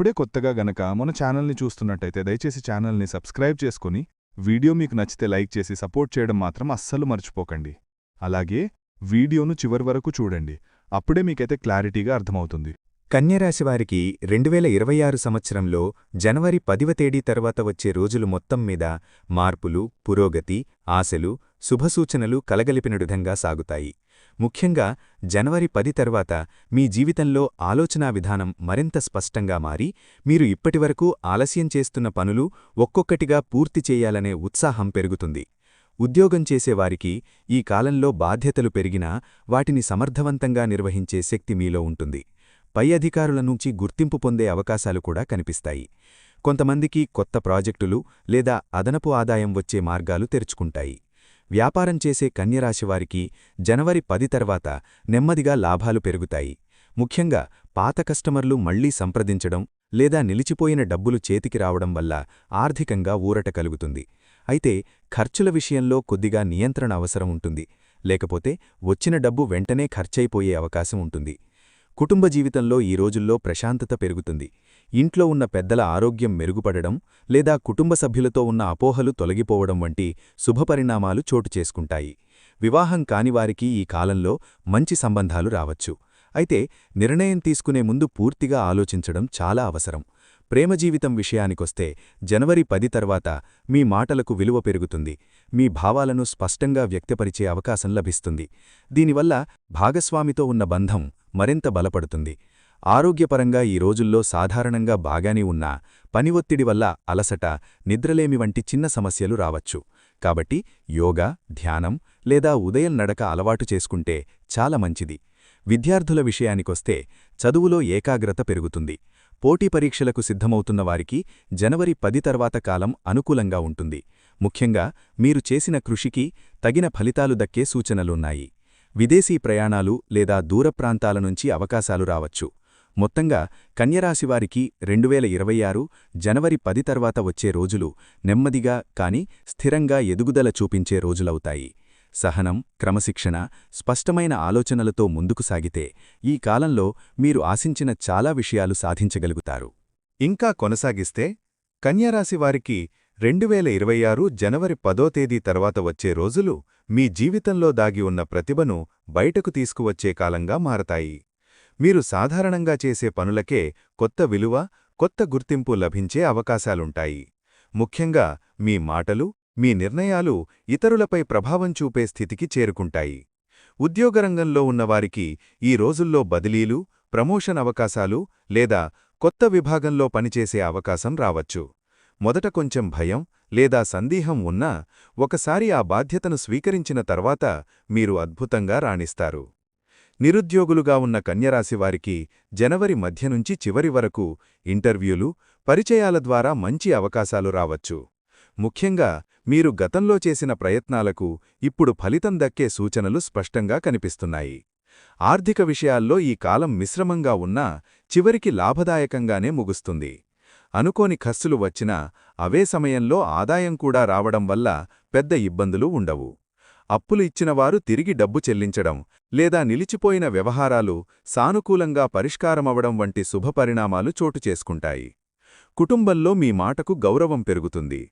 అప్పుడే కొత్తగా గనక మన ఛానల్ని చూస్తున్నట్టయితే దయచేసి ఛానల్ని సబ్స్క్రైబ్ చేసుకుని వీడియో మీకు నచ్చితే లైక్ చేసి సపోర్ట్ చేయడం మాత్రం అస్సలు మర్చిపోకండి. అలాగే వీడియోను చివరి వరకు చూడండి. అప్పుడే మీకైతే క్లారిటీగా అర్థమవుతుంది. కన్యరాశివారికి రెండువేల ఇరవై ఆరు సంవత్సరంలో జనవరి పదివ తేదీ తర్వాత వచ్చే రోజులు మొత్తం మీద మార్పులు పురోగతి ఆశలు శుభసూచనలు కలగలిపిన విధంగా సాగుతాయి. ముఖ్యంగా జనవరి పది తర్వాత మీ జీవితంలో ఆలోచనా విధానం మరింత స్పష్టంగా మారి మీరు ఇప్పటివరకు ఆలస్యం చేస్తున్న పనులు ఒక్కొక్కటిగా పూర్తి చేయాలనే ఉత్సాహం పెరుగుతుంది. ఉద్యోగం చేసేవారికి ఈ కాలంలో బాధ్యతలు పెరిగినా వాటిని సమర్థవంతంగా నిర్వహించే శక్తి మీలో ఉంటుంది. పై అధికారుల నుంచి గుర్తింపు పొందే అవకాశాలు కూడా కనిపిస్తాయి. కొంతమందికి కొత్త ప్రాజెక్టులు లేదా అదనపు ఆదాయం వచ్చే మార్గాలు తెరుచుకుంటాయి. వ్యాపారం చేసే కన్యరాశివారికి జనవరి పది తర్వాత నెమ్మదిగా లాభాలు పెరుగుతాయి. ముఖ్యంగా పాత కస్టమర్లు మళ్ళీ సంప్రదించడం లేదా నిలిచిపోయిన డబ్బులు చేతికి రావడం వల్ల ఆర్థికంగా ఊరట కలుగుతుంది. అయితే ఖర్చుల విషయంలో కొద్దిగా నియంత్రణ అవసరం ఉంటుంది. లేకపోతే వచ్చిన డబ్బు వెంటనే ఖర్చయిపోయే అవకాశం ఉంటుంది. కుటుంబ జీవితంలో ఈ రోజుల్లో ప్రశాంతత పెరుగుతుంది. ఇంట్లో ఉన్న పెద్దల ఆరోగ్యం మెరుగుపడడం లేదా కుటుంబ సభ్యులతో ఉన్న అపోహలు తొలగిపోవడం వంటి శుభపరిణామాలు చోటు చేసుకుంటాయి. వివాహం కానివారికి ఈ కాలంలో మంచి సంబంధాలు రావచ్చు. అయితే నిర్ణయం తీసుకునే ముందు పూర్తిగా ఆలోచించడం చాలా అవసరం. ప్రేమ జీవితం విషయానికొస్తే జనవరి పది తర్వాత మీ మాటలకు విలువ పెరుగుతుంది. మీ భావాలను స్పష్టంగా వ్యక్తపరిచే అవకాశం లభిస్తుంది. దీనివల్ల భాగస్వామితో ఉన్న బంధం మరింత బలపడుతుంది. ఆరోగ్యపరంగా ఈ రోజుల్లో సాధారణంగా బాగానే ఉన్నా పని ఒత్తిడి వల్ల అలసట నిద్రలేమి వంటి చిన్న సమస్యలు రావచ్చు. కాబట్టి యోగా ధ్యానం లేదా ఉదయం నడక అలవాటు చేసుకుంటే చాలా మంచిది. విద్యార్థుల విషయానికొస్తే చదువులో ఏకాగ్రత పెరుగుతుంది. పోటీ పరీక్షలకు సిద్ధమవుతున్న వారికి జనవరి పది తర్వాత కాలం అనుకూలంగా ఉంటుంది. ముఖ్యంగా మీరు చేసిన కృషికి తగిన ఫలితాలు దక్కే సూచనలున్నాయి. విదేశీ ప్రయాణాలు లేదా దూర ప్రాంతాల నుంచి అవకాశాలు రావచ్చు. మొత్తంగా కన్యరాశివారికి రెండువేల ఇరవై ఆరు జనవరి పది తర్వాత వచ్చే రోజులు నెమ్మదిగా కాని స్థిరంగా ఎదుగుదల చూపించే రోజులవుతాయి. సహనం క్రమశిక్షణ స్పష్టమైన ఆలోచనలతో ముందుకు సాగితే ఈ కాలంలో మీరు ఆశించిన చాలా విషయాలు సాధించగలుగుతారు. ఇంకా కొనసాగిస్తే కన్యారాశివారికి రెండువేల ఇరవై ఆరు జనవరి పదో తేదీ తర్వాత వచ్చే రోజులు మీ జీవితంలో దాగి ఉన్న ప్రతిభను బయటకు తీసుకువచ్చే కాలంగా మారతాయి. మీరు సాధారణంగా చేసే పనులకే కొత్త విలువ కొత్త గుర్తింపు లభించే అవకాశాలుంటాయి. ముఖ్యంగా మీ మాటలు మీ నిర్ణయాలు ఇతరులపై ప్రభావం చూపే స్థితికి చేరుకుంటాయి. ఉద్యోగరంగంలో ఉన్నవారికి ఈ రోజుల్లో బదిలీలు ప్రమోషన్ అవకాశాలు లేదా కొత్త విభాగంలో పనిచేసే అవకాశం రావచ్చు. మొదట కొంచెం భయం లేదా సందేహం ఉన్నా ఒకసారి ఆ బాధ్యతను స్వీకరించిన తర్వాత మీరు అద్భుతంగా రాణిస్తారు. నిరుద్యోగులుగా ఉన్న కన్యరాశివారికి జనవరి మధ్య నుంచి చివరి వరకు ఇంటర్వ్యూలు పరిచయాల ద్వారా మంచి అవకాశాలు రావచ్చు. ముఖ్యంగా మీరు గతంలో చేసిన ప్రయత్నాలకు ఇప్పుడు ఫలితం దక్కే సూచనలు స్పష్టంగా కనిపిస్తున్నాయి. ఆర్థిక విషయాల్లో ఈ కాలం మిశ్రమంగా ఉన్నా చివరికి లాభదాయకంగానే ముగుస్తుంది. అనుకోని ఖర్చులు వచ్చినా అవే సమయంలో ఆదాయం కూడా రావడం వల్ల పెద్ద ఇబ్బందులు ఉండవు. అప్పులు ఇచ్చినవారు తిరిగి డబ్బు చెల్లించడం లేదా నిలిచిపోయిన వ్యవహారాలు సానుకూలంగా పరిష్కారమవడం వంటి శుభపరిణామాలు చోటు చేసుకుంటాయి. కుటుంబంలో మీ మాటకు గౌరవం పెరుగుతుంది.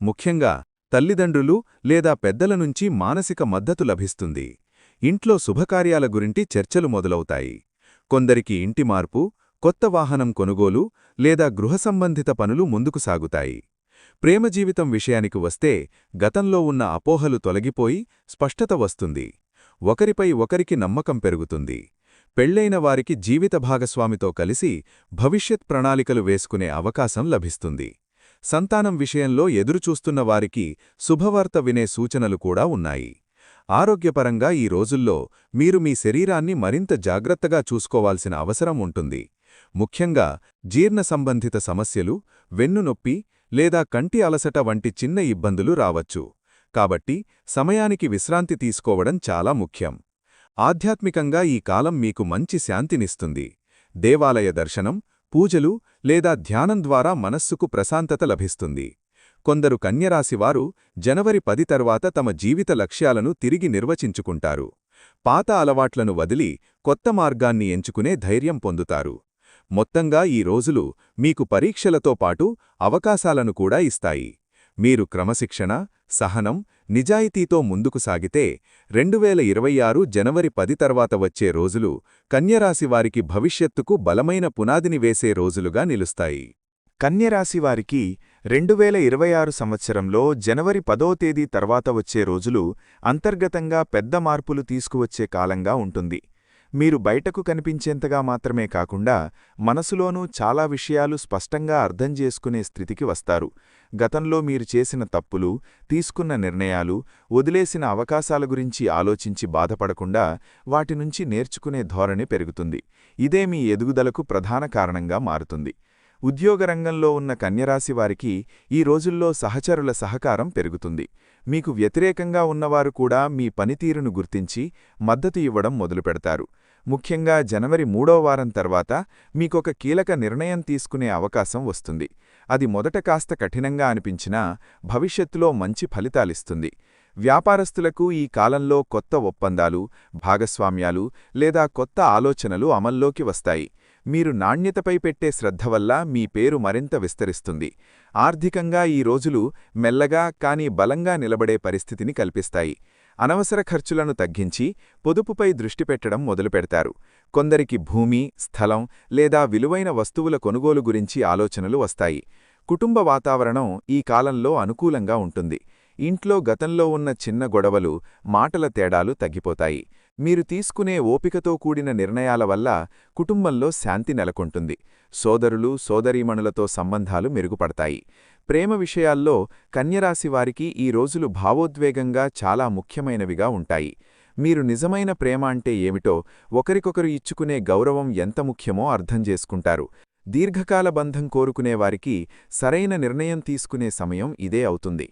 ముఖ్యంగా తల్లిదండ్రులు లేదా పెద్దల నుంచి మానసిక మద్దతు లభిస్తుంది. ఇంట్లో శుభకార్యాల గురించి చర్చలు మొదలవుతాయి. కొందరికి ఇంటి మార్పు కొత్త వాహనం కొనుగోలు లేదా గృహ సంబంధిత పనులు ముందుకు సాగుతాయి. ప్రేమ జీవితం విషయానికి వస్తే గతంలో ఉన్న అపోహలు తొలగిపోయి స్పష్టత వస్తుంది. ఒకరిపై ఒకరికి నమ్మకం పెరుగుతుంది. పెళ్ళైన వారికి జీవిత భాగస్వామితో కలిసి భవిష్యత్ ప్రణాళికలు వేసుకునే అవకాశం లభిస్తుంది. సంతానం విషయంలో ఎదురుచూస్తున్న వారికి శుభవార్త వినే సూచనలు కూడా ఉన్నాయి. ఆరోగ్యపరంగా ఈ రోజుల్లో మీరు మీ శరీరాన్ని మరింత జాగ్రత్తగా చూసుకోవాల్సిన అవసరం ఉంటుంది. ముఖ్యంగా జీర్ణ సంబంధిత సమస్యలు వెన్నునొప్పి లేదా కంటి అలసట వంటి చిన్న ఇబ్బందులు రావచ్చు. కాబట్టి సమయానికి విశ్రాంతి తీసుకోవడం చాలా ముఖ్యం. ఆధ్యాత్మికంగా ఈ కాలం మీకు మంచి శాంతినిస్తుంది. దేవాలయ దర్శనం పూజలు లేదా ధ్యానం ద్వారా మనస్సుకు ప్రశాంతత లభిస్తుంది. కొందరు కన్యరాశివారు జనవరి పది తర్వాత తమ జీవిత లక్ష్యాలను తిరిగి నిర్వచించుకుంటారు. పాత అలవాట్లను వదిలి కొత్త మార్గాన్ని ఎంచుకునే ధైర్యం పొందుతారు. మొత్తంగా ఈ రోజులు మీకు పరీక్షలతో పాటు అవకాశాలను కూడా ఇస్తాయి. మీరు క్రమశిక్షణ సహనం నిజాయితీతో ముందుకు సాగితే రెండువేల ఇరవై ఆరు జనవరి పది తర్వాత వచ్చే రోజులు కన్యరాశివారికి భవిష్యత్తుకు బలమైన పునాదిని వేసే రోజులుగా నిలుస్తాయి. కన్యరాశివారికి రెండువేల ఇరవై ఆరు సంవత్సరంలో జనవరి పదో తేదీ తర్వాత వచ్చే రోజులు అంతర్గతంగా పెద్ద మార్పులు తీసుకువచ్చే కాలంగా ఉంటుంది. మీరు బయటకు కనిపించేంతగా మాత్రమే కాకుండా మనసులోనూ చాలా విషయాలు స్పష్టంగా అర్థం చేసుకునే స్థితికి వస్తారు. గతంలో మీరు చేసిన తప్పులు తీసుకున్న నిర్ణయాలు వదిలేసిన అవకాశాల గురించి ఆలోచించి బాధపడకుండా వాటి నుంచి నేర్చుకునే ధోరణి పెరుగుతుంది. ఇదే మీ ఎదుగుదలకు ప్రధాన కారణంగా మారుతుంది. ఉద్యోగ రంగంలో ఉన్న కన్యరాశి వారికి ఈ రోజుల్లో సహచరుల సహకారం పెరుగుతుంది. మీకు వ్యతిరేకంగా ఉన్నవారు కూడా మీ పనితీరును గుర్తించి మద్దతు ఇవ్వడం మొదలుపెడతారు. ముఖ్యంగా జనవరి మూడో వారం తర్వాత మీకొక కీలక నిర్ణయం తీసుకునే అవకాశం వస్తుంది. అది మొదట కాస్త కఠినంగా అనిపించినా భవిష్యత్తులో మంచి ఫలితాలిస్తుంది. వ్యాపారస్తులకు ఈ కాలంలో కొత్త ఒప్పందాలు భాగస్వామ్యాలు లేదా కొత్త ఆలోచనలు అమల్లోకి వస్తాయి. మీరు నాణ్యతపై పెట్టే శ్రద్ధ వల్ల మీ పేరు మరింత విస్తరిస్తుంది. ఆర్థికంగా ఈ రోజులు మెల్లగా కానీ బలంగా నిలబడే పరిస్థితిని కల్పిస్తాయి. అనవసర ఖర్చులను తగ్గించి పొదుపుపై దృష్టి పెట్టడం మొదలుపెడతారు. కొందరికి భూమి స్థలం లేదా విలువైన వస్తువుల కొనుగోలు గురించి ఆలోచనలు వస్తాయి. కుటుంబ వాతావరణం ఈ కాలంలో అనుకూలంగా ఉంటుంది. ఇంట్లో గతంలో ఉన్న చిన్న గొడవలు మాటల తేడాలు తగ్గిపోతాయి. మీరు తీసుకునే ఓపికతో కూడిన నిర్ణయాల వల్ల కుటుంబంలో శాంతి నెలకొంటుంది. సోదరులు సోదరీమణులతో సంబంధాలు మెరుగుపడతాయి. ప్రేమ విషయాల్లో కన్యరాశివారికి ఈ రోజులు భావోద్వేగంగా చాలా ముఖ్యమైనవిగా ఉంటాయి. మీరు నిజమైన ప్రేమ అంటే ఏమిటో ఒకరికొకరు ఇచ్చుకునే గౌరవం ఎంత ముఖ్యమో అర్థం చేసుకుంటారు. దీర్ఘకాల బంధం కోరుకునేవారికి సరైన నిర్ణయం తీసుకునే సమయం ఇదే అవుతుంది.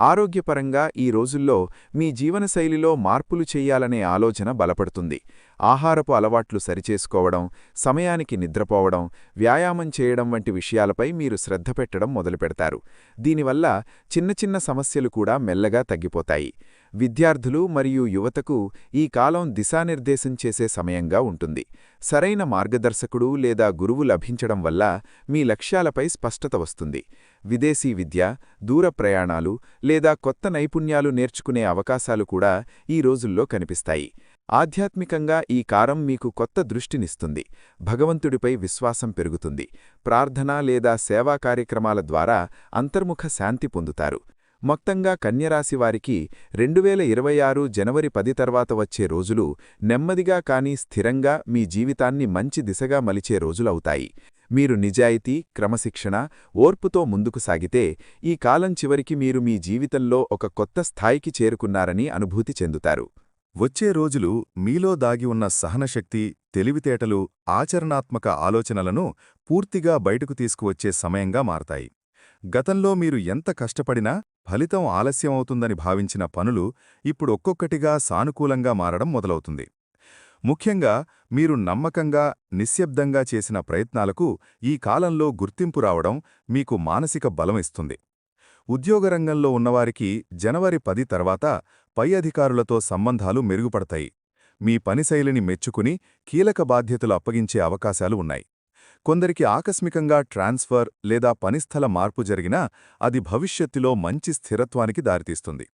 ఆరోగ్యపరంగా ఈ రోజుల్లో మీ జీవనశైలిలో మార్పులు చెయ్యాలనే ఆలోచన బలపడుతుంది. ఆహారపు అలవాట్లు సరిచేసుకోవడం సమయానికి నిద్రపోవడం వ్యాయామం చేయడం వంటి విషయాలపై మీరు శ్రద్ధ పెట్టడం మొదలుపెడతారు. దీనివల్ల చిన్న చిన్న సమస్యలు కూడా మెల్లగా తగ్గిపోతాయి. విద్యార్థులు మరియు యువతకు ఈ కాలం దిశానిర్దేశం చేసే సమయంగా ఉంటుంది. సరైన మార్గదర్శకుడు లేదా గురువు లభించడం వల్ల మీ లక్ష్యాలపై స్పష్టత వస్తుంది. విదేశీ విద్య దూర ప్రయాణాలు లేదా కొత్త నైపుణ్యాలు నేర్చుకునే అవకాశాలు కూడా ఈ రోజుల్లో కనిపిస్తాయి. ఆధ్యాత్మికంగా ఈ కారం మీకు కొత్త దృష్టినిస్తుంది. భగవంతుడిపై విశ్వాసం పెరుగుతుంది. ప్రార్థన లేదా సేవా కార్యక్రమాల ద్వారా అంతర్ముఖ శాంతి పొందుతారు. మొత్తంగా కన్యరాశివారికి రెండువేల ఇరవై ఆరు జనవరి పది తర్వాత వచ్చే రోజులు నెమ్మదిగా కానీ స్థిరంగా మీ జీవితాన్ని మంచి దిశగా మలిచే రోజులవుతాయి. మీరు నిజాయితీ క్రమశిక్షణ ఓర్పుతో ముందుకు సాగితే ఈ కాలం చివరికి మీరు మీ జీవితంలో ఒక కొత్త స్థాయికి చేరుకున్నారని అనుభూతి చెందుతారు. వచ్చే రోజులు మీలో దాగి ఉన్న సహనశక్తి తెలివితేటలు ఆచరణాత్మక ఆలోచనలను పూర్తిగా బయటకు తీసుకువచ్చే సమయంగా మారతాయి. గతంలో మీరు ఎంత కష్టపడినా ఫలితం ఆలస్యమవుతుందని భావించిన పనులు ఇప్పుడు ఒక్కొక్కటిగా సానుకూలంగా మారడం మొదలవుతుంది. ముఖ్యంగా మీరు నమ్మకంగా నిశ్శబ్దంగా చేసిన ప్రయత్నాలకు ఈ కాలంలో గుర్తింపు రావడం మీకు మానసిక బలం ఇస్తుంది. ఉద్యోగరంగంలో ఉన్నవారికి జనవరి పది తర్వాత పై అధికారులతో సంబంధాలు మెరుగుపడతాయి. మీ పనిశైలిని మెచ్చుకుని కీలక బాధ్యతలు అప్పగించే అవకాశాలు ఉన్నాయి. కొందరికి ఆకస్మికంగా ట్రాన్స్ఫర్ లేదా పనిస్థల మార్పు జరిగినా అది భవిష్యత్తులో మంచి స్థిరత్వానికి దారితీస్తుంది.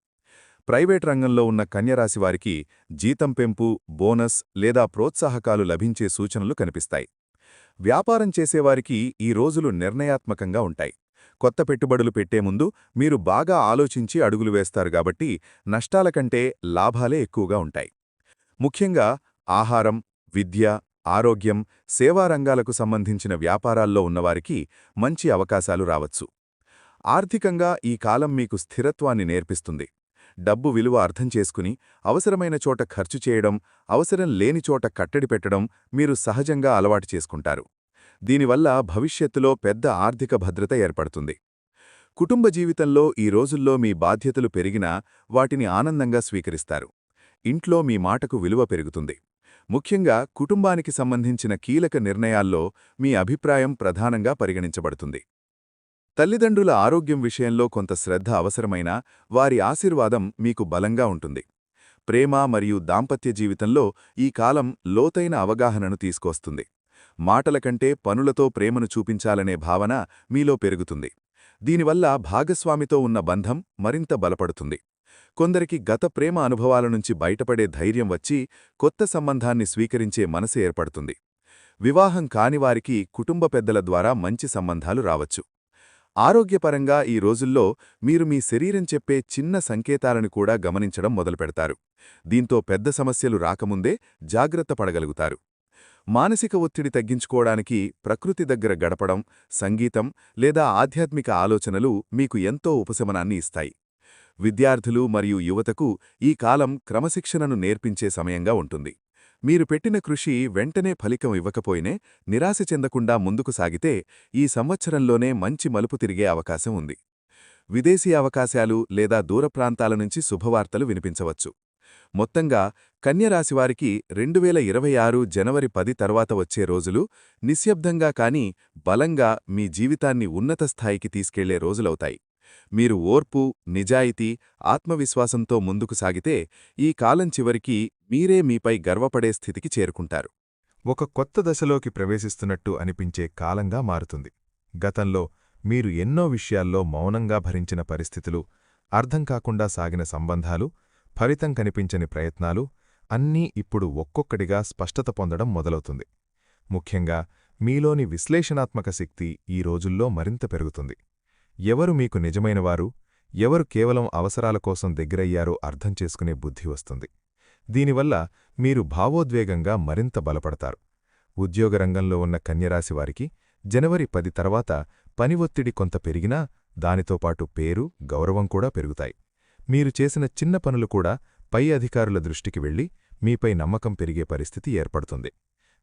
ప్రైవేట్ రంగంలో ఉన్న కన్యరాశివారికి జీతం పెంపు బోనస్ లేదా ప్రోత్సాహకాలు లభించే సూచనలు కనిపిస్తాయి. వ్యాపారం చేసేవారికి ఈ రోజులు నిర్ణయాత్మకంగా ఉంటాయి. కొత్త పెట్టుబడులు పెట్టే ముందు మీరు బాగా ఆలోచించి అడుగులు వేస్తారు కాబట్టి నష్టాల కంటే లాభాలే ఎక్కువగా ఉంటాయి. ముఖ్యంగా ఆహారం విద్య ఆరోగ్యం సేవారంగాలకు సంబంధించిన వ్యాపారాల్లో ఉన్నవారికి మంచి అవకాశాలు రావచ్చు. ఆర్థికంగా ఈ కాలం మీకు స్థిరత్వాన్ని నేర్పిస్తుంది. డబ్బు విలువ అర్థం చేసుకుని అవసరమైన చోట ఖర్చు చేయడం అవసరం లేని చోట కట్టడి పెట్టడం మీరు సహజంగా అలవాటు చేసుకుంటారు. దీనివల్ల భవిష్యత్తులో పెద్ద ఆర్థిక భద్రత ఏర్పడుతుంది. కుటుంబ జీవితంలో ఈ రోజుల్లో మీ బాధ్యతలు పెరిగినా వాటిని ఆనందంగా స్వీకరిస్తారు. ఇంట్లో మీ మాటకు విలువ పెరుగుతుంది. ముఖ్యంగా కుటుంబానికి సంబంధించిన కీలక నిర్ణయాల్లో మీ అభిప్రాయం ప్రధానంగా పరిగణించబడుతుంది. తల్లిదండ్రుల ఆరోగ్యం విషయంలో కొంత శ్రద్ధ అవసరమైనా వారి ఆశీర్వాదం మీకు బలంగా ఉంటుంది. ప్రేమ మరియు దాంపత్య జీవితంలో ఈ కాలం లోతైన అవగాహనను తీసుకొస్తుంది. మాటల కంటే పనులతో ప్రేమను చూపించాలనే భావన మీలో పెరుగుతుంది. దీనివల్ల భాగస్వామితో ఉన్న బంధం మరింత బలపడుతుంది. కొందరికి గత ప్రేమ అనుభవాల నుంచి బయటపడే ధైర్యం వచ్చి కొత్త సంబంధాన్ని స్వీకరించే మనసు ఏర్పడుతుంది. వివాహం కానివారికి కుటుంబ పెద్దల ద్వారా మంచి సంబంధాలు రావచ్చు. ఆరోగ్యపరంగా ఈ రోజుల్లో మీరు మీ శరీరం చెప్పే చిన్న సంకేతాలను కూడా గమనించడం మొదలుపెడతారు. దీంతో పెద్ద సమస్యలు రాకముందే జాగ్రత్త పడగలుగుతారు. మానసిక ఒత్తిడి తగ్గించుకోవడానికి ప్రకృతి దగ్గర గడపడం సంగీతం లేదా ఆధ్యాత్మిక ఆలోచనలు మీకు ఎంతో ఉపశమనాన్ని ఇస్తాయి. విద్యార్థులు మరియు యువతకు ఈ కాలం క్రమశిక్షణను నేర్పించే సమయంగా ఉంటుంది. మీరు పెట్టిన కృషి వెంటనే ఫలితం ఇవ్వకపోయినే నిరాశ చెందకుండా ముందుకు సాగితే ఈ సంవత్సరంలోనే మంచి మలుపు తిరిగే అవకాశం ఉంది. విదేశీ అవకాశాలు లేదా దూర ప్రాంతాల నుంచి శుభవార్తలు వినిపించవచ్చు. మొత్తంగా కన్యరాశివారికి రెండు వేల ఇరవై ఆరు జనవరి పది తర్వాత వచ్చే రోజులు నిశ్శబ్దంగా కాని బలంగా మీ జీవితాన్ని ఉన్నత స్థాయికి తీసుకెళ్ళే రోజులవుతాయి. మీరు ఓర్పు నిజాయితీ ఆత్మవిశ్వాసంతో ముందుకు సాగితే ఈ కాలం చివరికి మీరే మీపై గర్వపడే స్థితికి చేరుకుంటారు. ఒక కొత్త దశలోకి ప్రవేశిస్తున్నట్టు అనిపించే కాలంగా మారుతుంది. గతంలో మీరు ఎన్నో విషయాల్లో మౌనంగా భరించిన పరిస్థితులు అర్థం కాకుండా సాగిన సంబంధాలు ఫలితం కనిపించని ప్రయత్నాలు అన్నీ ఇప్పుడు ఒక్కొక్కటిగా స్పష్టత పొందడం మొదలవుతుంది. ముఖ్యంగా మీలోని విశ్లేషణాత్మక శక్తి ఈ రోజుల్లో మరింత పెరుగుతుంది. ఎవరు మీకు నిజమైనవారు? ఎవరు కేవలం అవసరాల కోసం దగ్గరయ్యారో అర్థం చేసుకునే బుద్ధి వస్తుంది. దీనివల్ల మీరు భావోద్వేగంగా మరింత బలపడతారు. ఉద్యోగరంగంలో ఉన్న కన్యరాశివారికి జనవరి పది తర్వాత పని ఒత్తిడి కొంత పెరిగినా దానితో పాటు పేరు గౌరవం కూడా పెరుగుతాయి. మీరు చేసిన చిన్న పనులు కూడా పై అధికారుల దృష్టికి వెళ్ళి మీపై నమ్మకం పెరిగే పరిస్థితి ఏర్పడుతుంది.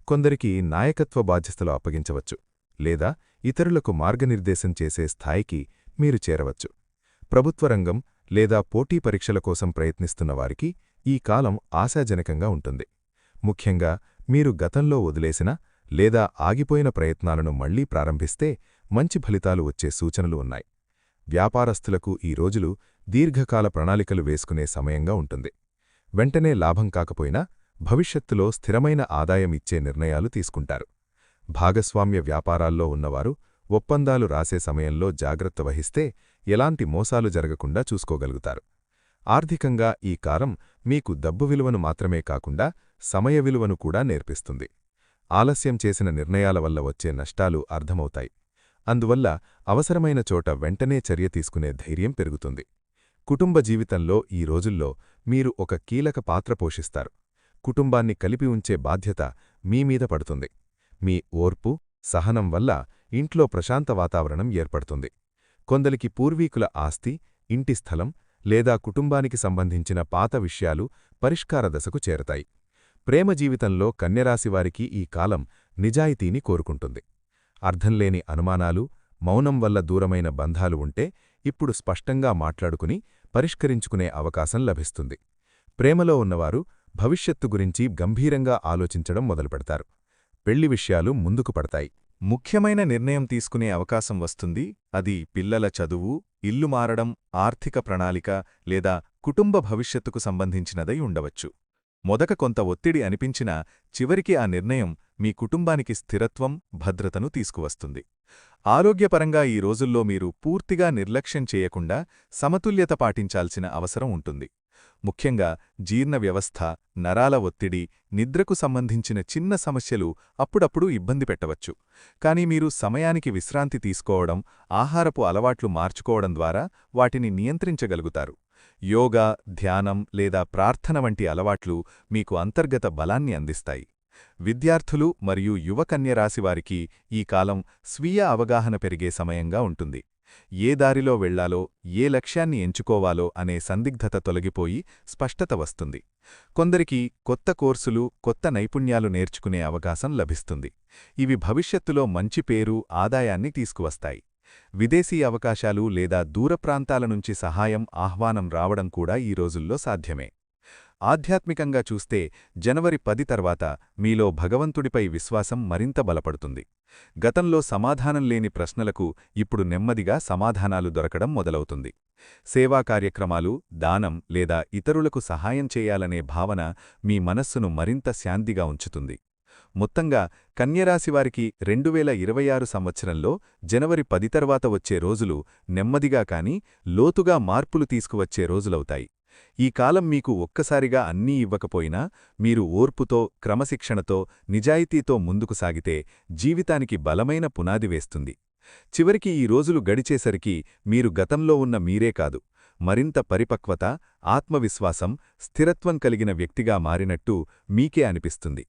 కొందరికి నాయకత్వ బాధ్యతలు అప్పగించవచ్చు. లేదా ఇతరులకు మార్గనిర్దేశం చేసే స్థాయికి మీరు చేరవచ్చు. ప్రభుత్వ రంగం లేదా పోటీ పరీక్షల కోసం ప్రయత్నిస్తున్న వారికి ఈ కాలం ఆశాజనకంగా ఉంటుంది. ముఖ్యంగా మీరు గతంలో వదిలేసిన లేదా ఆగిపోయిన ప్రయత్నాలను మళ్ళీ ప్రారంభిస్తే మంచి ఫలితాలు వచ్చే సూచనలు ఉన్నాయి. వ్యాపారస్తులకు ఈ రోజులు దీర్ఘకాల ప్రణాళికలు వేసుకునే సమయంగా ఉంటుంది. వెంటనే లాభం కాకపోయినా భవిష్యత్తులో స్థిరమైన ఆదాయం ఇచ్చే నిర్ణయాలు తీసుకుంటారు. భాగస్వామ్య వ్యాపారాల్లో ఉన్నవారు ఒప్పందాలు రాసే సమయంలో జాగ్రత్త వహిస్తే ఎలాంటి మోసాలు జరగకుండా చూసుకోగలుగుతారు. ఆర్థికంగా ఈ కారం మీకు డబ్బు విలువను మాత్రమే కాకుండా సమయ విలువను కూడా నేర్పిస్తుంది. ఆలస్యం చేసిన నిర్ణయాల వల్ల వచ్చే నష్టాలు అర్థమవుతాయి. అందువల్ల అవసరమైన చోట వెంటనే చర్య తీసుకునే ధైర్యం పెరుగుతుంది. కుటుంబ జీవితంలో ఈ రోజుల్లో మీరు ఒక కీలక పాత్ర పోషిస్తారు. కుటుంబాన్ని కలిపి ఉంచే బాధ్యత మీమీద పడుతుంది. మీ ఓర్పు సహనం వల్ల ఇంట్లో ప్రశాంత వాతావరణం ఏర్పడుతుంది. కొందరికి పూర్వీకుల ఆస్తి ఇంటి స్థలం లేదా కుటుంబానికి సంబంధించిన పాత విషయాలు పరిష్కార దశకు చేరతాయి. ప్రేమ జీవితంలో కన్యరాశివారికి ఈ కాలం నిజాయితీని కోరుకుంటుంది. అర్థంలేని అనుమానాలు మౌనం వల్ల దూరమైన బంధాలు ఉంటే ఇప్పుడు స్పష్టంగా మాట్లాడుకుని పరిష్కరించుకునే అవకాశం లభిస్తుంది. ప్రేమలో ఉన్నవారు భవిష్యత్తు గురించి గంభీరంగా ఆలోచించడం మొదలుపెడతారు. పెళ్ళి విషయాలు ముందుకు పడతాయి. ముఖ్యమైన నిర్ణయం తీసుకునే అవకాశం వస్తుంది. అది పిల్లల చదువు ఇల్లు మారడం ఆర్థిక ప్రణాళిక లేదా కుటుంబ భవిష్యత్తుకు సంబంధించినదై ఉండవచ్చు. మొదక కొంత ఒత్తిడి అనిపించినా చివరికి ఆ నిర్ణయం మీ కుటుంబానికి స్థిరత్వం భద్రతను తీసుకువస్తుంది. ఆరోగ్యపరంగా ఈ రోజుల్లో మీరు పూర్తిగా నిర్లక్ష్యం చేయకుండా సమతుల్యత పాటించాల్సిన అవసరం ఉంటుంది. ముఖ్యంగా జీర్ణ వ్యవస్థ నరాల ఒత్తిడి నిద్రకు సంబంధించిన చిన్న సమస్యలు అప్పుడప్పుడు ఇబ్బంది పెట్టవచ్చు. కానీ మీరు సమయానికి విశ్రాంతి తీసుకోవడం ఆహారపు అలవాట్లు మార్చుకోవడం ద్వారా వాటిని నియంత్రించగలుగుతారు. యోగా ధ్యానం లేదా ప్రార్థన వంటి అలవాట్లు మీకు అంతర్గత బలాన్ని అందిస్తాయి. విద్యార్థులు మరియు యువకన్యరాశివారికి ఈ కాలం స్వీయ అవగాహన పెరిగే సమయంగా ఉంటుంది. ఏ దారిలో వెళ్ళాలో ఏ లక్ష్యాన్ని ఎంచుకోవాలో అనే సందిగ్ధత తొలగిపోయి స్పష్టత వస్తుంది. కొందరికి కొత్త కోర్సులు కొత్త నైపుణ్యాలు నేర్చుకునే అవకాశం లభిస్తుంది. ఇవి భవిష్యత్తులో మంచి పేరు ఆదాయాన్ని తీసుకువస్తాయి. విదేశీ అవకాశాలు లేదా దూర ప్రాంతాల నుంచి సహాయం ఆహ్వానం రావడం కూడా ఈ రోజుల్లో సాధ్యమే. ఆధ్యాత్మికంగా చూస్తే జనవరి పది తర్వాత మీలో భగవంతుడిపై విశ్వాసం మరింత బలపడుతుంది. గతంలో సమాధానం లేని ప్రశ్నలకు ఇప్పుడు నెమ్మదిగా సమాధానాలు దొరకడం మొదలవుతుంది. సేవా కార్యక్రమాలు దానం లేదా ఇతరులకు సహాయం చేయాలనే భావన మీ మనస్సును మరింత శాంతిగా ఉంచుతుంది. మొత్తంగా కన్యరాశివారికి రెండు వేల ఇరవై ఆరు సంవత్సరంలో జనవరి పది తర్వాత వచ్చే రోజులు నెమ్మదిగా కాని లోతుగా మార్పులు తీసుకువచ్చే రోజులవుతాయి. ఈ కాలం మీకు ఒక్కసారిగా అన్నీ ఇవ్వకపోయినా మీరు ఓర్పుతో క్రమశిక్షణతో నిజాయితీతో ముందుకు సాగితే జీవితానికి బలమైన పునాది వేస్తుంది. చివరికి ఈ రోజులు గడిచేసరికి మీరు గతంలో ఉన్న మీరే కాదు మరింత పరిపక్వత ఆత్మవిశ్వాసం స్థిరత్వం కలిగిన వ్యక్తిగా మారినట్టు మీకే అనిపిస్తుంది.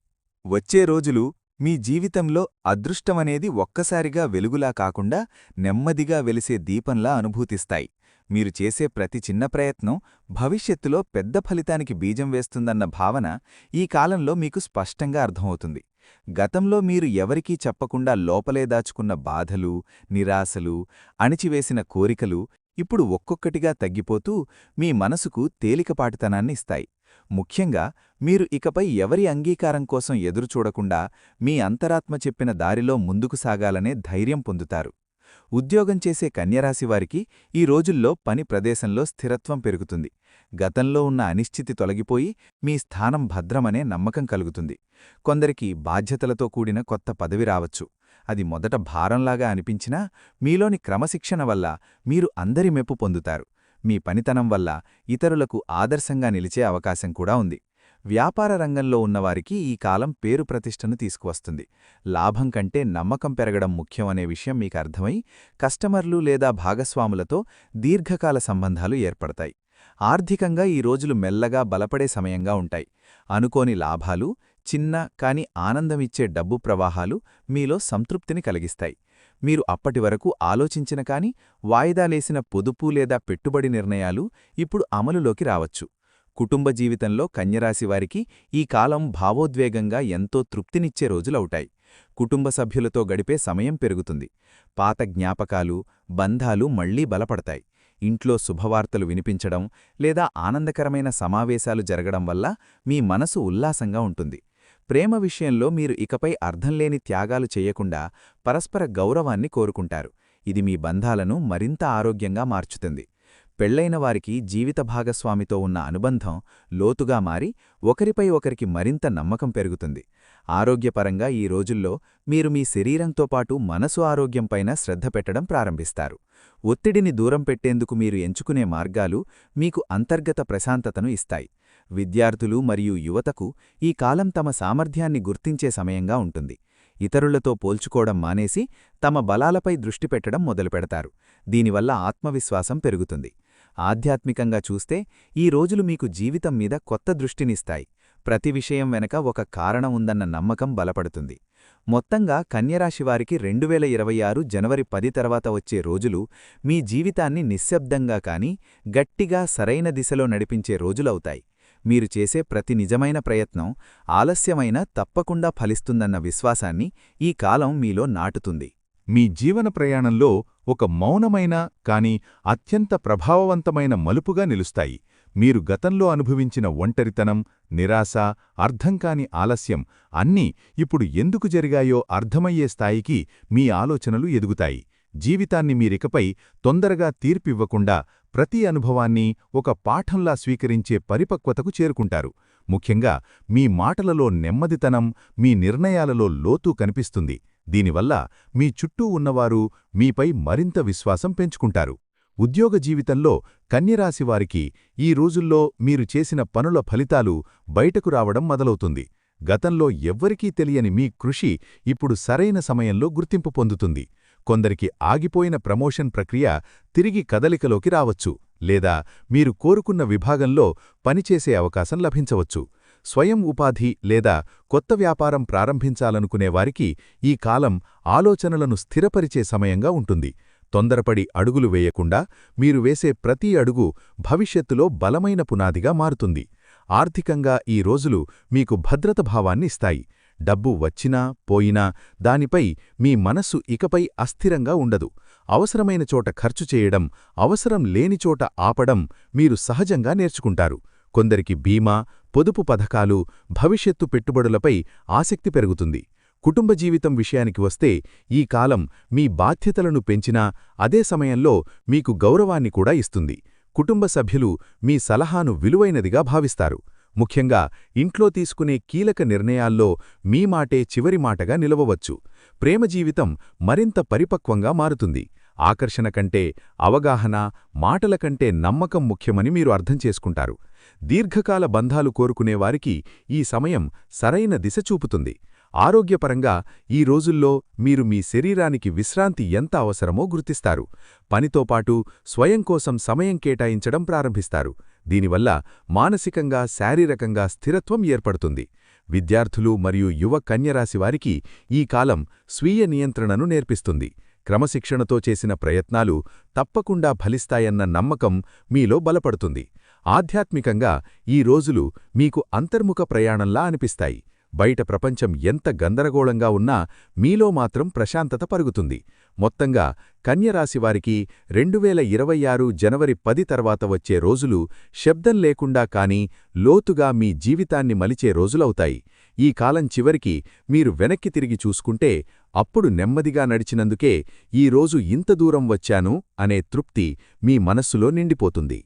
వచ్చే రోజులు మీ జీవితంలో అదృష్టమనేది ఒక్కసారిగా వెలుగులా కాకుండా నెమ్మదిగా వెలిసే దీపంలా అనుభూతిస్తాయి. మీరు చేసే ప్రతి చిన్న ప్రయత్నం భవిష్యత్తులో పెద్ద ఫలితానికి బీజం వేస్తుందన్న భావన ఈ కాలంలో మీకు స్పష్టంగా అర్థమవుతుంది. గతంలో మీరు ఎవరికీ చెప్పకుండా లోపలే దాచుకున్న బాధలు నిరాశలు అణిచివేసిన కోరికలు ఇప్పుడు ఒక్కొక్కటిగా తగ్గిపోతూ మీ మనసుకు తేలికపాటితనాన్ని ఇస్తాయి. ముఖ్యంగా మీరు ఇకపై ఎవరి అంగీకారం కోసం ఎదురుచూడకుండా మీ అంతరాత్మ చెప్పిన దారిలో ముందుకు సాగాలనే ధైర్యం పొందుతారు. ఉద్యోగం చేసే కన్యరాశివారికి ఈ రోజుల్లో పని ప్రదేశంలో స్థిరత్వం పెరుగుతుంది. గతంలో ఉన్న అనిశ్చితి తొలగిపోయి మీ స్థానం భద్రమనే నమ్మకం కలుగుతుంది. కొందరికి బాధ్యతలతో కూడిన కొత్త పదవి రావచ్చు. అది మొదట భారంలాగా అనిపించినా మీలోని క్రమశిక్షణ వల్ల మీరు అందరి మెప్పు పొందుతారు. మీ పనితనం వల్ల ఇతరులకు ఆదర్శంగా నిలిచే అవకాశం కూడా ఉంది. వ్యాపార రంగంలో ఉన్నవారికి ఈ కాలం పేరు ప్రతిష్టను తీసుకువస్తుంది. లాభం కంటే నమ్మకం పెరగడం ముఖ్యం అనే విషయం మీకు అర్థమై కస్టమర్లు లేదా భాగస్వాములతో దీర్ఘకాల సంబంధాలు ఏర్పడతాయి. ఆర్థికంగా ఈ రోజులు మెల్లగా బలపడే సమయంగా ఉంటాయి. అనుకోని లాభాలు చిన్న కాని ఆనందమిచ్చే డబ్బు ప్రవాహాలు మీలో సంతృప్తిని కలిగిస్తాయి. మీరు అప్పటివరకు ఆలోచించిన కాని వాయిదాలేసిన పొదుపు లేదా పెట్టుబడి నిర్ణయాలు ఇప్పుడు అమలులోకి రావచ్చు. కుటుంబ జీవితంలో కన్యరాశివారికి ఈ కాలం భావోద్వేగంగా ఎంతో తృప్తినిచ్చే రోజులవుతాయి. కుటుంబ సభ్యులతో గడిపే సమయం పెరుగుతుంది. పాత జ్ఞాపకాలు బంధాలు మళ్ళీ బలపడతాయి. ఇంట్లో శుభవార్తలు వినిపించడం లేదా ఆనందకరమైన సమావేశాలు జరగడం వల్ల మీ మనసు ఉల్లాసంగా ఉంటుంది. ప్రేమ విషయంలో మీరు ఇకపై అర్థంలేని త్యాగాలు చేయకుండా పరస్పర గౌరవాన్ని కోరుకుంటారు. ఇది మీ బంధాలను మరింత ఆరోగ్యంగా మార్చుతుంది. పెళ్ళైన వారికి జీవిత భాగస్వామితో ఉన్న అనుబంధం లోతుగా మారి ఒకరిపై ఒకరికి మరింత నమ్మకం పెరుగుతుంది. ఆరోగ్యపరంగా ఈ రోజుల్లో మీరు మీ శరీరంతో పాటు మనసు ఆరోగ్యంపైన శ్రద్ధ పెట్టడం ప్రారంభిస్తారు. ఒత్తిడిని దూరం పెట్టేందుకు మీరు ఎంచుకునే మార్గాలు మీకు అంతర్గత ప్రశాంతతను ఇస్తాయి. విద్యార్థులు మరియు యువతకు ఈ కాలం తమ సామర్థ్యాన్ని గుర్తించే సమయంగా ఉంటుంది. ఇతరులతో పోల్చుకోవడం మానేసి తమ బలాలపై దృష్టి పెట్టడం మొదలుపెడతారు. దీనివల్ల ఆత్మవిశ్వాసం పెరుగుతుంది. ఆధ్యాత్మికంగా చూస్తే ఈ రోజులు మీకు జీవితం మీద కొత్త దృష్టినిస్తాయి. ప్రతి విషయం వెనక ఒక కారణం ఉందన్న నమ్మకం బలపడుతుంది. మొత్తంగా కన్యరాశివారికి రెండు వేల ఇరవై ఆరు జనవరి పది తర్వాత వచ్చే రోజులు మీ జీవితాన్ని నిశ్శబ్దంగా కాని గట్టిగా సరైన దిశలో నడిపించే రోజులవుతాయి. మీరు చేసే ప్రతి నిజమైన ప్రయత్నం ఆలస్యమైన తప్పకుండా ఫలిస్తుందన్న విశ్వాసాన్ని ఈ కాలం మీలో నాటుతుంది. మీ జీవన ప్రయాణంలో ఒక మౌనమైన కాని అత్యంత ప్రభావవంతమైన మలుపుగా నిలుస్తాయి. మీరు గతంలో అనుభవించిన ఒంటరితనం నిరాశ అర్థంకాని ఆలస్యం అన్నీ ఇప్పుడు ఎందుకు జరిగాయో అర్థమయ్యే స్థాయికి మీ ఆలోచనలు ఎదుగుతాయి. జీవితాన్ని మీరికపై తొందరగా తీర్పివ్వకుండా ప్రతి అనుభవాన్ని ఒక పాఠంలా స్వీకరించే పరిపక్వతకు చేరుకుంటారు. ముఖ్యంగా మీ మాటలలో నెమ్మదితనం మీ నిర్ణయాలలో లోతు కనిపిస్తుంది. దీనివల్ల మీ చుట్టూ ఉన్నవారు మీపై మరింత విశ్వాసం పెంచుకుంటారు. ఉద్యోగ జీవితంలో కన్యరాశివారికి ఈ రోజుల్లో మీరు చేసిన పనుల ఫలితాలు బయటకు రావడం మొదలవుతుంది. గతంలో ఎవ్వరికీ తెలియని మీ కృషి ఇప్పుడు సరైన సమయంలో గుర్తింపు పొందుతుంది. కొందరికి ఆగిపోయిన ప్రమోషన్ ప్రక్రియ తిరిగి కదలికలోకి రావచ్చు లేదా మీరు కోరుకున్న విభాగంలో పనిచేసే అవకాశం లభించవచ్చు. స్వయం ఉపాధి లేదా కొత్త వ్యాపారం ప్రారంభించాలనుకునేవారికి ఈ కాలం ఆలోచనలను స్థిరపరిచే సమయంగా ఉంటుంది. తొందరపడి అడుగులు వేయకుండా మీరు వేసే ప్రతి అడుగు భవిష్యత్తులో బలమైన పునాదిగా మారుతుంది. ఆర్థికంగా ఈ రోజులు మీకు భద్రత భావాన్ని ఇస్తాయి. డబ్బు వచ్చినా పోయినా దానిపై మీ మనస్సు ఇకపై అస్థిరంగా ఉండదు. అవసరమైన చోట ఖర్చు చేయడం అవసరం లేని చోట ఆపడం మీరు సహజంగా నేర్చుకుంటారు. కొందరికి బీమా పొదుపు పథకాలు భవిష్యత్తు పెట్టుబడులపై ఆసక్తి పెరుగుతుంది. కుటుంబ జీవితం విషయానికి వస్తే ఈ కాలం మీ బాధ్యతలను పెంచినా అదే సమయంలో మీకు గౌరవాన్ని కూడా ఇస్తుంది. కుటుంబ సభ్యులు మీ సలహాను విలువైనదిగా భావిస్తారు. ముఖ్యంగా ఇంట్లో తీసుకునే కీలక నిర్ణయాల్లో మీ మాటే చివరి మాటగా నిలవవచ్చు. ప్రేమ జీవితం మరింత పరిపక్వంగా మారుతుంది. ఆకర్షణ కంటే అవగాహన మాటల కంటే నమ్మకం ముఖ్యమని మీరు అర్థం చేసుకుంటారు. దీర్ఘకాల బంధాలు కోరుకునేవారికి ఈ సమయం సరైన దిశ చూపుతుంది. ఆరోగ్యపరంగా ఈ రోజుల్లో మీరు మీ శరీరానికి విశ్రాంతి ఎంత అవసరమో గుర్తిస్తారు. పనితో పాటు స్వయం కోసం సమయం కేటాయించడం ప్రారంభిస్తారు. దీనివల్ల మానసికంగా శారీరకంగా స్థిరత్వం ఏర్పడుతుంది. విద్యార్థులు మరియు యువ కన్యరాశివారికి ఈ కాలం స్వీయ నియంత్రణను నేర్పిస్తుంది. క్రమశిక్షణతో చేసిన ప్రయత్నాలు తప్పకుండా ఫలిస్తాయన్న నమ్మకం మీలో బలపడుతుంది. ఆధ్యాత్మికంగా ఈ రోజులు మీకు అంతర్ముఖ ప్రయాణంలా అనిపిస్తాయి. బయట ప్రపంచం ఎంత గందరగోళంగా ఉన్నా మీలో మాత్రం ప్రశాంతత పరుగుతుంది. మొత్తంగా కన్యరాశివారికి రెండు వేల ఇరవై ఆరు జనవరి పది తర్వాత వచ్చే రోజులు శబ్దం లేకుండా కానీ లోతుగా మీ జీవితాన్ని మలిచే రోజులవుతాయి. ఈ కాలం చివరికి మీరు వెనక్కి తిరిగి చూసుకుంటే అప్పుడు నెమ్మదిగా నడిచినందుకే ఈ రోజు ఇంత దూరం వచ్చాను అనే తృప్తి మీ మనస్సులో నిండిపోతుంది.